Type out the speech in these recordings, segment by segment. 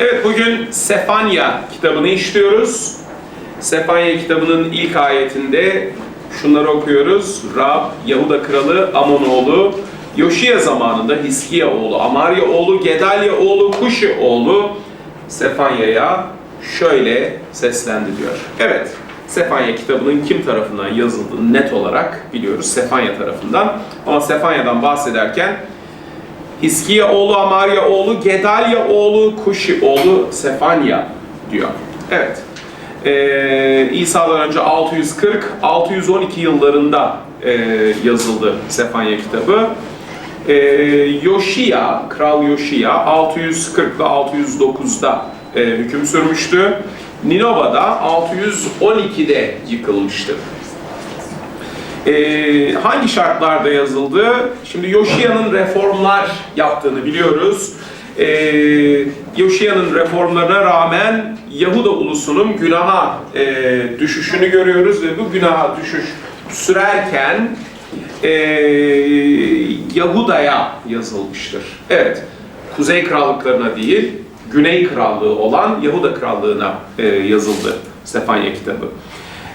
Evet bugün Sefanya kitabını işliyoruz. Sefanya kitabının ilk ayetinde şunları okuyoruz. Rab, Yahuda kralı Amonoğlu, Yoşiya zamanında Hiskiya oğlu, Amarya oğlu, Gedalya oğlu, Kuşi oğlu Sefanya'ya şöyle seslendi diyor. Evet, Sefanya kitabının kim tarafından yazıldığını net olarak biliyoruz. Sefanya tarafından. Ama Sefanya'dan bahsederken Hiskiya oğlu, Amarya oğlu, Gedalya oğlu, Kuşi oğlu, Sefanya diyor. Evet. Ee, İsa'dan önce 640-612 yıllarında e, yazıldı Sefanya kitabı. Ee, Yoşiya, Kral Yoşiya 640 ile 609'da e, hüküm sürmüştü. Ninova'da 612'de yıkılmıştı. Ee, hangi şartlarda yazıldı? Şimdi Yoşiya'nın reformlar yaptığını biliyoruz. Ee, Yoşiya'nın reformlarına rağmen Yahuda ulusunun günaha e, düşüşünü görüyoruz ve bu günaha düşüş sürerken e, Yahuda'ya yazılmıştır. Evet, Kuzey krallıklarına değil, Güney krallığı olan Yahuda krallığına e, yazıldı Stefanya kitabı.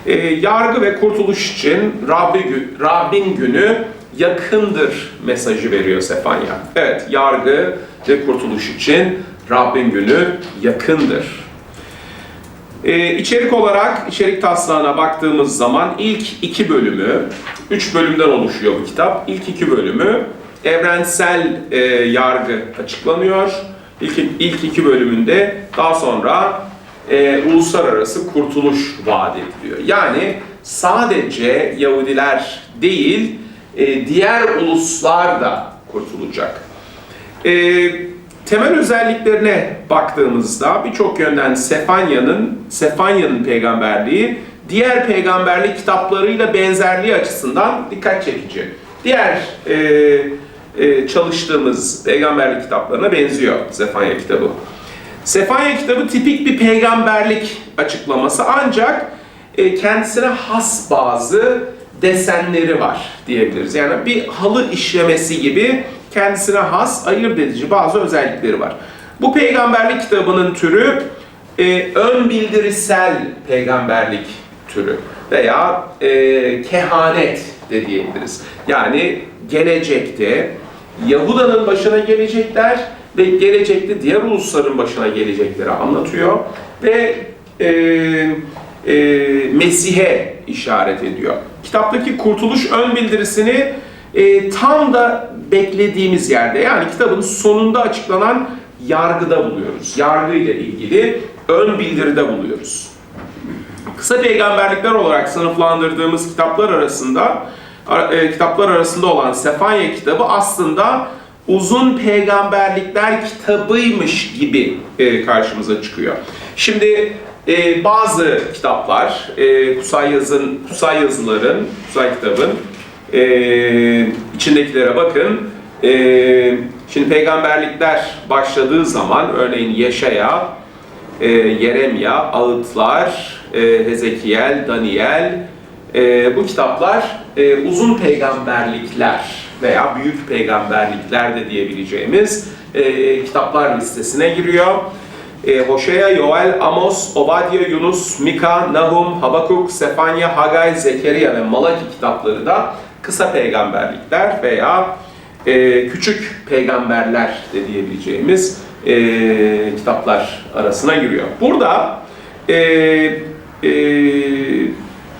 E, yargı ve kurtuluş için Rabbi, Rabbin günü yakındır mesajı veriyor Sefanya. Evet, yargı ve kurtuluş için Rabbin günü yakındır. Ee, içerik olarak içerik taslağına baktığımız zaman ilk iki bölümü, üç bölümden oluşuyor bu kitap. İlk iki bölümü evrensel e, yargı açıklanıyor. İlk, ilk iki bölümünde daha sonra e, uluslararası kurtuluş vaat ediliyor. Yani sadece Yahudiler değil, e, diğer uluslar da kurtulacak. E, temel özelliklerine baktığımızda birçok yönden Sefanya'nın Sefanya'nın peygamberliği diğer peygamberlik kitaplarıyla benzerliği açısından dikkat çekici. Diğer e, e, çalıştığımız peygamberlik kitaplarına benziyor Sefanya kitabı. Sefanya kitabı tipik bir peygamberlik açıklaması ancak e, kendisine has bazı desenleri var diyebiliriz. Yani bir halı işlemesi gibi kendisine has, ayırt edici bazı özellikleri var. Bu peygamberlik kitabının türü e, ön bildirisel peygamberlik türü veya e, kehanet de diyebiliriz. Yani gelecekte Yahuda'nın başına gelecekler ve gelecekte diğer ulusların başına gelecekleri anlatıyor ve e, e, Mesih'e işaret ediyor. Kitaptaki kurtuluş ön bildirisini e, tam da beklediğimiz yerde yani kitabın sonunda açıklanan yargıda buluyoruz. Yargı ile ilgili ön bildiride buluyoruz. Kısa peygamberlikler olarak sınıflandırdığımız kitaplar arasında kitaplar arasında olan Sefanya kitabı aslında uzun peygamberlikler kitabıymış gibi e, karşımıza çıkıyor. Şimdi e, bazı kitaplar, e, Kusay yazın, Kusay yazıların, Kusay kitabın e, içindekilere bakın. E, şimdi peygamberlikler başladığı zaman örneğin Yaşaya, e, Yeremya, Ağıtlar, e, Hezekiel, Daniel e, bu kitaplar e, uzun peygamberlikler veya büyük peygamberlikler de diyebileceğimiz e, kitaplar listesine giriyor. E, Hoşea, Yoel, Amos, Obadya, Yunus, Mika, Nahum, Habakuk, Sefanya, Hagay, Zekeriya ve Malaki kitapları da kısa peygamberlikler veya e, küçük peygamberler de diyebileceğimiz e, kitaplar arasına giriyor. Burada e, e,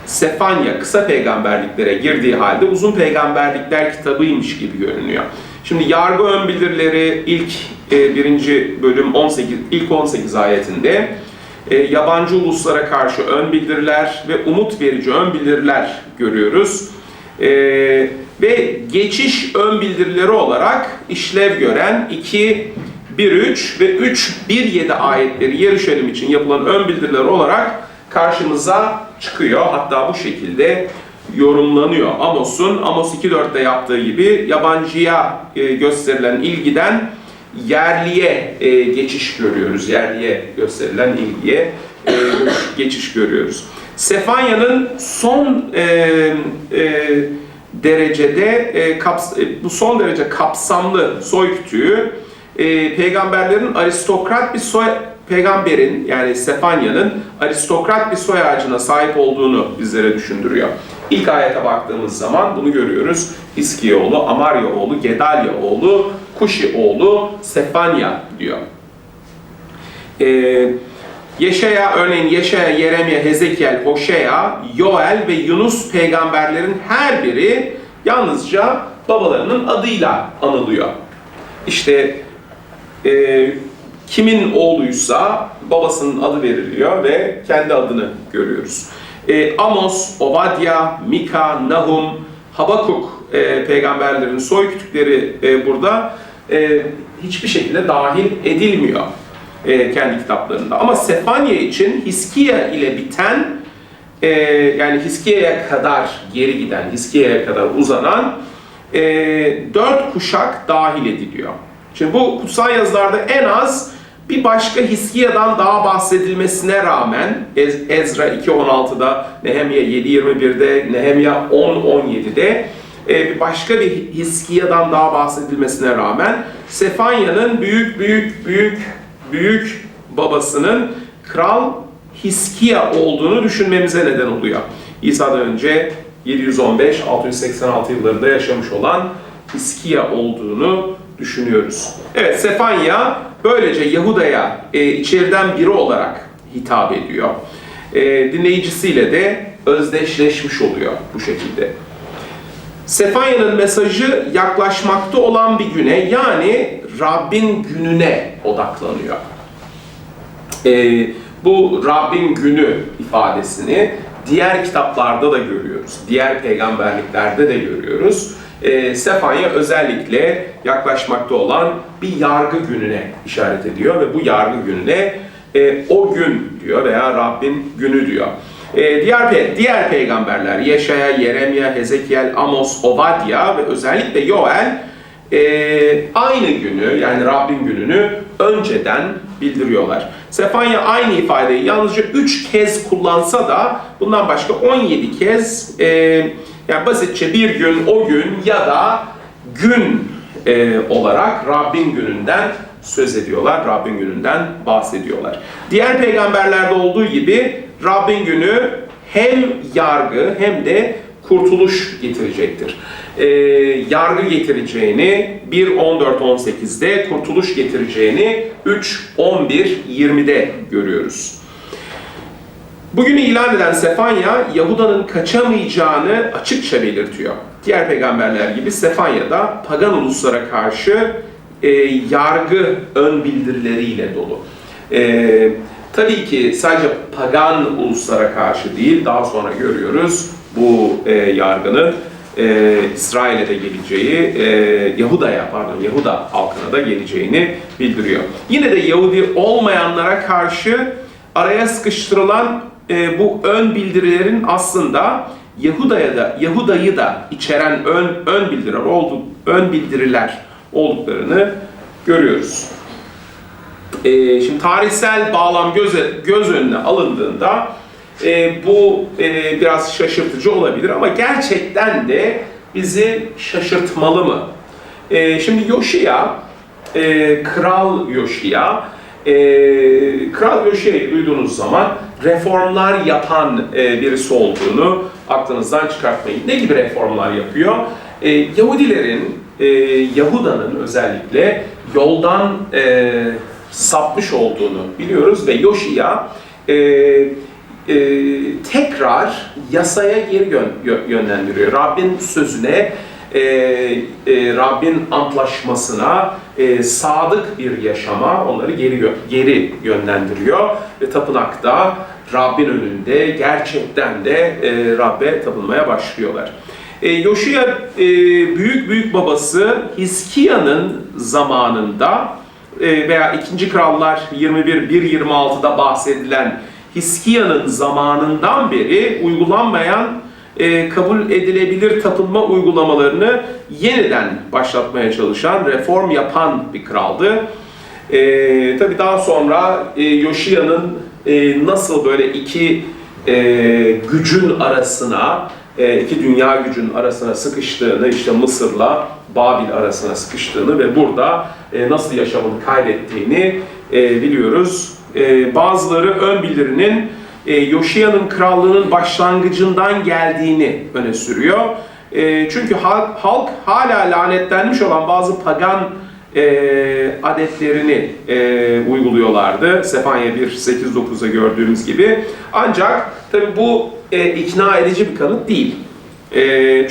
Sefanya kısa peygamberliklere girdiği halde uzun peygamberlikler kitabıymış gibi görünüyor. Şimdi yargı ön bildirileri ilk e, birinci bölüm 18 ilk 18 ayetinde e, yabancı uluslara karşı ön bildiriler ve umut verici ön bildiriler görüyoruz. E, ve geçiş ön bildirileri olarak işlev gören 2 1.3 ve 3.1.7 ayetleri Yeruşalim için yapılan ön bildiriler olarak karşımıza çıkıyor. Hatta bu şekilde yorumlanıyor. Amos'un Amos 2.4'te yaptığı gibi yabancıya e, gösterilen ilgiden yerliye e, geçiş görüyoruz. Yerliye gösterilen ilgiye e, geçiş görüyoruz. Sefanya'nın son derecede bu son derece kapsamlı soy kütüğü peygamberlerin aristokrat bir soy peygamberin yani Sefanya'nın aristokrat bir soy ağacına sahip olduğunu bizlere düşündürüyor. İlk ayete baktığımız zaman bunu görüyoruz. İskiye oğlu, Amarya oğlu, Gedalya oğlu, Kuşi oğlu Sefanya diyor. Ee, Yeşaya, örneğin Yeşaya, Yeremye, Hezekiel, Hoşea, Yoel ve Yunus peygamberlerin her biri yalnızca babalarının adıyla anılıyor. İşte e, kimin oğluysa babasının adı veriliyor ve kendi adını görüyoruz. E, Amos, Obadya, Mika, Nahum, Habakuk e, peygamberlerin soy kütükleri e, burada e, hiçbir şekilde dahil edilmiyor e, kendi kitaplarında. Ama Sefanya için Hiskiya ile biten e, yani Hiskiya'ya kadar geri giden, Hiskiya'ya kadar uzanan e, dört kuşak dahil ediliyor. Şimdi bu kutsal yazılarda en az bir başka Hiskiya'dan daha bahsedilmesine rağmen Ez- Ezra 2.16'da, Nehemya 7.21'de, Nehemya 10.17'de e, bir başka bir Hiskiya'dan daha bahsedilmesine rağmen Sefanya'nın büyük büyük büyük büyük babasının Kral Hiskiya olduğunu düşünmemize neden oluyor. İsa'dan önce 715-686 yıllarında yaşamış olan Hiskiya olduğunu düşünüyoruz. Evet Sefanya böylece Yahuda'ya e, içeriden biri olarak hitap ediyor. E, dinleyicisiyle de özdeşleşmiş oluyor bu şekilde. Sefanya'nın mesajı yaklaşmakta olan bir güne yani Rabbin gününe odaklanıyor. Ee, bu Rabbin günü ifadesini diğer kitaplarda da görüyoruz. Diğer peygamberliklerde de görüyoruz. Ee, Sefanya özellikle yaklaşmakta olan bir yargı gününe işaret ediyor ve bu yargı gününe e, o gün diyor veya Rabbin günü diyor. Ee, diğer pe diğer peygamberler Yeşaya, Yeremya, Hezekiel, Amos, Obadya ve özellikle Yoel e, aynı günü yani Rabbin gününü önceden bildiriyorlar. Sefanya aynı ifadeyi yalnızca 3 kez kullansa da bundan başka 17 kez e, yani basitçe bir gün, o gün ya da gün e, olarak Rabbin gününden söz ediyorlar. Rabbin gününden bahsediyorlar. Diğer peygamberlerde olduğu gibi Rabbin günü hem yargı hem de kurtuluş getirecektir. Ee, yargı getireceğini 1.14.18'de, kurtuluş getireceğini 3.11.20'de görüyoruz. Bugünü ilan eden Sefanya, Yahuda'nın kaçamayacağını açıkça belirtiyor. Diğer peygamberler gibi Sefanya da pagan uluslara karşı e, yargı ön bildirileriyle dolu. E, tabii ki sadece pagan uluslara karşı değil, daha sonra görüyoruz bu e, yargının e, İsrail'e de geleceği, e, Yahuda'ya pardon Yahuda halkına da geleceğini bildiriyor. Yine de Yahudi olmayanlara karşı araya sıkıştırılan e, bu ön bildirilerin aslında Yahuda'ya da Yahuda'yı da içeren ön ön bildiriler oldu ön bildiriler olduklarını görüyoruz. E, şimdi tarihsel bağlam göze, göz önüne alındığında e, bu e, biraz şaşırtıcı olabilir ama gerçekten de bizi şaşırtmalı mı? E, şimdi Yoşiya, e, Kral Yoşiya, e, Kral Yoşiya'yı duyduğunuz zaman reformlar yapan e, birisi olduğunu aklınızdan çıkartmayın. Ne gibi reformlar yapıyor? E, Yahudilerin, e, Yahuda'nın özellikle yoldan sapmış olduğunu biliyoruz ve Yoşiya tekrar yasaya geri yön, yö- yönlendiriyor. Rabbin sözüne, e, e, Rabbin antlaşmasına e, sadık bir yaşama onları geri geri yönlendiriyor ve tapınakta Rabbin önünde gerçekten de e, Rabbe tapınmaya başlıyorlar. E, Yoşiya e, büyük büyük babası Hiskiya'nın zamanında e, veya 2. Krallar 21 1.26'da bahsedilen Hiskiya'nın zamanından beri uygulanmayan e, kabul edilebilir tapınma uygulamalarını yeniden başlatmaya çalışan, reform yapan bir kraldı. E, tabii daha sonra e, Yoşiya'nın e, nasıl böyle iki e, gücün arasına, e, iki dünya gücünün arasına sıkıştığını, işte Mısır'la Babil arasına sıkıştığını ve burada e, nasıl yaşamını kaybettiğini e, biliyoruz. e, bazıları ön bildirinin e, Yoşiya'nın krallığının başlangıcından geldiğini öne sürüyor. E, çünkü halk, halk hala lanetlenmiş olan bazı pagan e, adetlerini e, uyguluyorlardı. Sefanya 1.8-9'da gördüğümüz gibi. Ancak tabi bu ikna edici bir kanıt değil.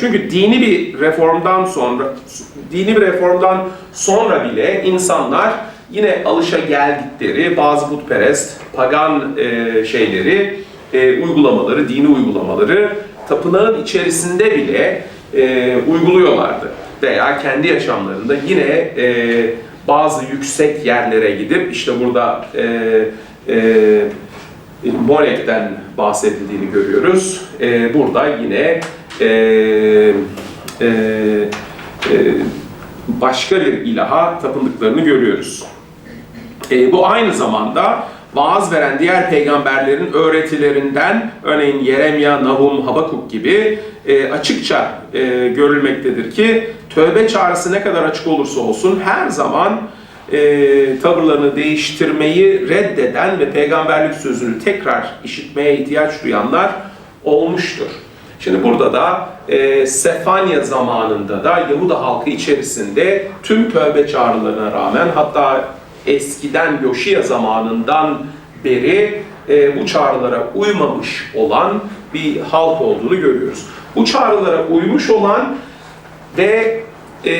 Çünkü dini bir reformdan sonra, dini bir reformdan sonra bile insanlar yine alışa geldikleri bazı putperest, pagan e, şeyleri, e, uygulamaları, dini uygulamaları tapınağın içerisinde bile e, uyguluyorlardı. Veya kendi yaşamlarında yine e, bazı yüksek yerlere gidip işte burada e, e, Molek'ten bahsedildiğini görüyoruz. E, burada yine e, e, e, başka bir ilaha tapındıklarını görüyoruz. E, bu aynı zamanda vaaz veren diğer peygamberlerin öğretilerinden, örneğin Yeremya, Nahum, Habakuk gibi e, açıkça e, görülmektedir ki tövbe çağrısı ne kadar açık olursa olsun her zaman e, tavırlarını değiştirmeyi reddeden ve peygamberlik sözünü tekrar işitmeye ihtiyaç duyanlar olmuştur. Şimdi burada da e, Sefanya zamanında da Yahuda halkı içerisinde tüm tövbe çağrılarına rağmen hatta eskiden Yoşiya zamanından beri e, bu çağrılara uymamış olan bir halk olduğunu görüyoruz. Bu çağrılara uymuş olan ve e,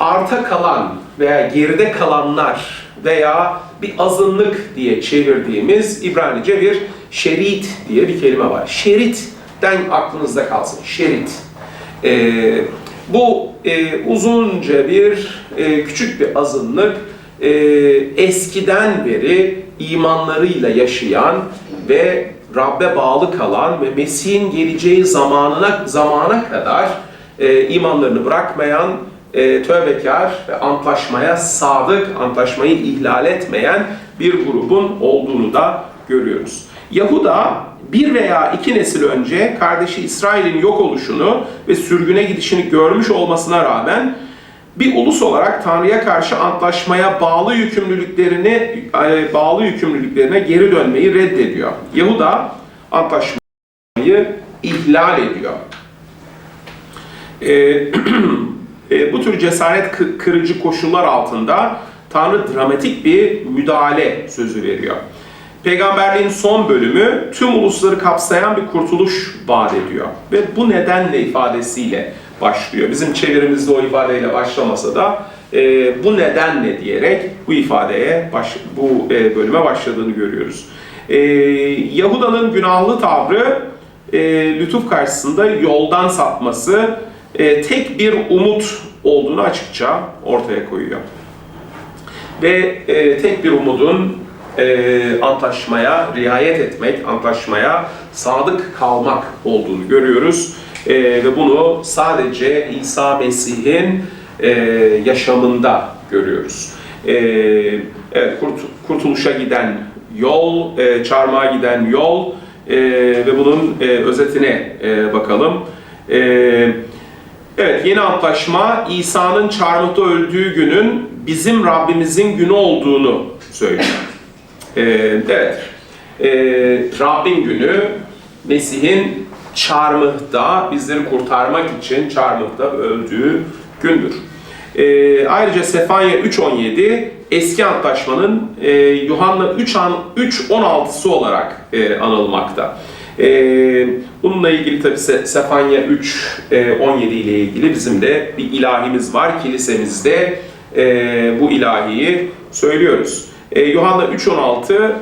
arta kalan veya geride kalanlar veya bir azınlık diye çevirdiğimiz İbranice bir şerit diye bir kelime var. Şeritten aklınızda kalsın. Şerit. E, bu e, uzunca bir e, küçük bir azınlık e, eskiden beri imanlarıyla yaşayan ve Rabbe bağlı kalan ve Mesih'in geleceği zamanına zamana kadar e, imanlarını bırakmayan, e, tövbekar ve antlaşmaya sadık, antlaşmayı ihlal etmeyen bir grubun olduğunu da görüyoruz. Yahuda bir veya iki nesil önce kardeşi İsrail'in yok oluşunu ve sürgüne gidişini görmüş olmasına rağmen bir ulus olarak Tanrı'ya karşı antlaşmaya bağlı yükümlülüklerini e, bağlı yükümlülüklerine geri dönmeyi reddediyor. Yahuda antlaşmayı ihlal ediyor. E, e, bu tür cesaret kı- kırıcı koşullar altında Tanrı dramatik bir müdahale sözü veriyor. Peygamberliğin son bölümü tüm ulusları kapsayan bir kurtuluş vaat ediyor. Ve bu nedenle ifadesiyle başlıyor. Bizim çevirimizde o ifadeyle başlamasa da e, bu nedenle diyerek bu ifadeye, baş, bu e, bölüme başladığını görüyoruz. E, Yahuda'nın günahlı tavrı e, lütuf karşısında yoldan sapması e, tek bir umut olduğunu açıkça ortaya koyuyor. Ve e, tek bir umudun e, antlaşmaya riayet etmek, antlaşmaya sadık kalmak olduğunu görüyoruz. E, ve bunu sadece İsa Mesih'in e, yaşamında görüyoruz. E, evet, kurt, kurtuluşa giden yol, e, çarmıha giden yol e, ve bunun e, özetine e, bakalım. E, evet, yeni antlaşma İsa'nın çarmıhta öldüğü günün bizim Rabbimizin günü olduğunu söylüyor. Ee, evet, ee, Rabbin günü Mesih'in çarmıhta bizleri kurtarmak için çarmıhta öldüğü gündür. Ee, ayrıca Sefanya 3.17 eski antlaşmanın e, Yuhanna 3 an 3.16'sı olarak e, anılmakta. Ee, bununla ilgili tabi Sefanya 3 e, 17 ile ilgili bizim de bir ilahimiz var kilisemizde e, bu ilahiyi söylüyoruz. E, Yuhanna 3.16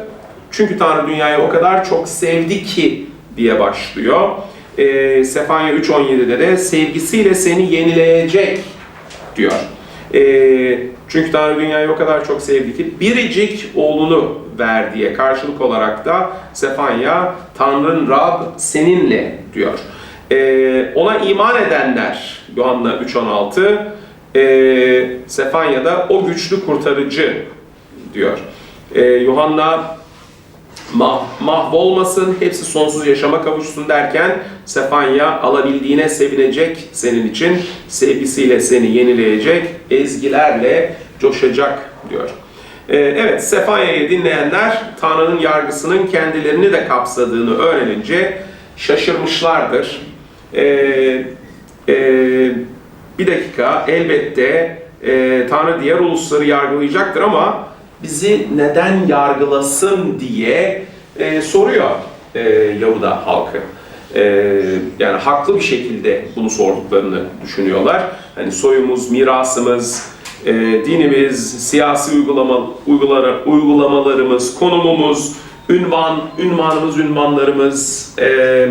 çünkü Tanrı dünyayı o kadar çok sevdi ki diye başlıyor. E, Sefanya 3.17'de de sevgisiyle seni yenileyecek diyor. E, çünkü Tanrı dünyayı o kadar çok sevdi ki biricik oğlunu ver diye karşılık olarak da Sefanya Tanrı'nın Rab seninle diyor. E, ona iman edenler Yuhanna 3.16 e, Sefanya'da o güçlü kurtarıcı diyor. Ee, Yuhanna mah, mahvolmasın, hepsi sonsuz yaşama kavuşsun derken Sefanya alabildiğine sevinecek senin için, sevgisiyle seni yenileyecek, ezgilerle coşacak diyor. Ee, evet, Sefanya'yı dinleyenler Tanrı'nın yargısının kendilerini de kapsadığını öğrenince şaşırmışlardır. Ee, e, bir dakika, elbette e, Tanrı diğer ulusları yargılayacaktır ama bizi neden yargılasın diye e, soruyor e, Yahuda halkı. E, yani haklı bir şekilde bunu sorduklarını düşünüyorlar. Hani soyumuz, mirasımız, e, dinimiz, siyasi uygulama, uygulara, uygulamalarımız, konumumuz, ünvan, ünvanımız, ünvanlarımız, e,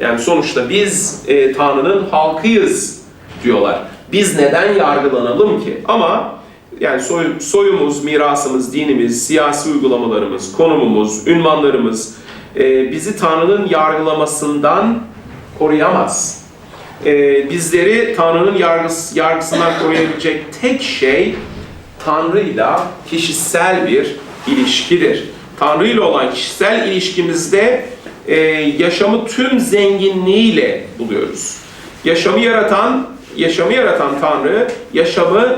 yani sonuçta biz e, Tanrı'nın halkıyız diyorlar. Biz neden yargılanalım ki? Ama yani soy, soyumuz, mirasımız, dinimiz, siyasi uygulamalarımız, konumumuz, ünvanlarımız e, bizi Tanrı'nın yargılamasından koruyamaz. E, bizleri Tanrı'nın yargıs, yargısından koruyabilecek tek şey Tanrı'yla kişisel bir ilişkidir. Tanrı ile olan kişisel ilişkimizde e, yaşamı tüm zenginliğiyle buluyoruz. Yaşamı yaratan, yaşamı yaratan Tanrı, yaşamı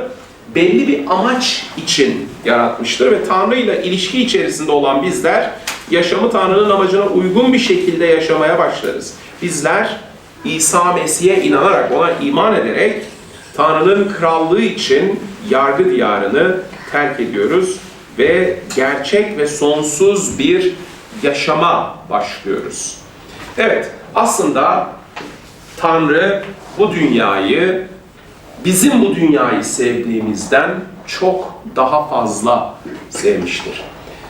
belli bir amaç için yaratmıştır ve Tanrı ile ilişki içerisinde olan bizler yaşamı Tanrı'nın amacına uygun bir şekilde yaşamaya başlarız. Bizler İsa Mesih'e inanarak, ona iman ederek Tanrı'nın krallığı için yargı diyarını terk ediyoruz ve gerçek ve sonsuz bir yaşama başlıyoruz. Evet, aslında Tanrı bu dünyayı bizim bu dünyayı sevdiğimizden çok daha fazla sevmiştir.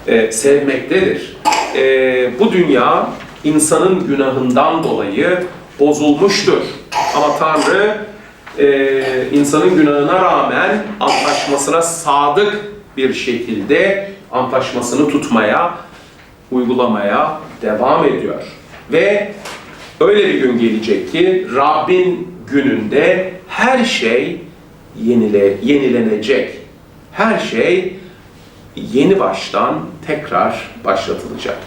Ee, sevmektedir. Ee, bu dünya insanın günahından dolayı bozulmuştur. Ama Tanrı e, insanın günahına rağmen antlaşmasına sadık bir şekilde antlaşmasını tutmaya, uygulamaya devam ediyor. Ve öyle bir gün gelecek ki Rabbin gününde her şey yenile, yenilenecek. Her şey yeni baştan tekrar başlatılacak.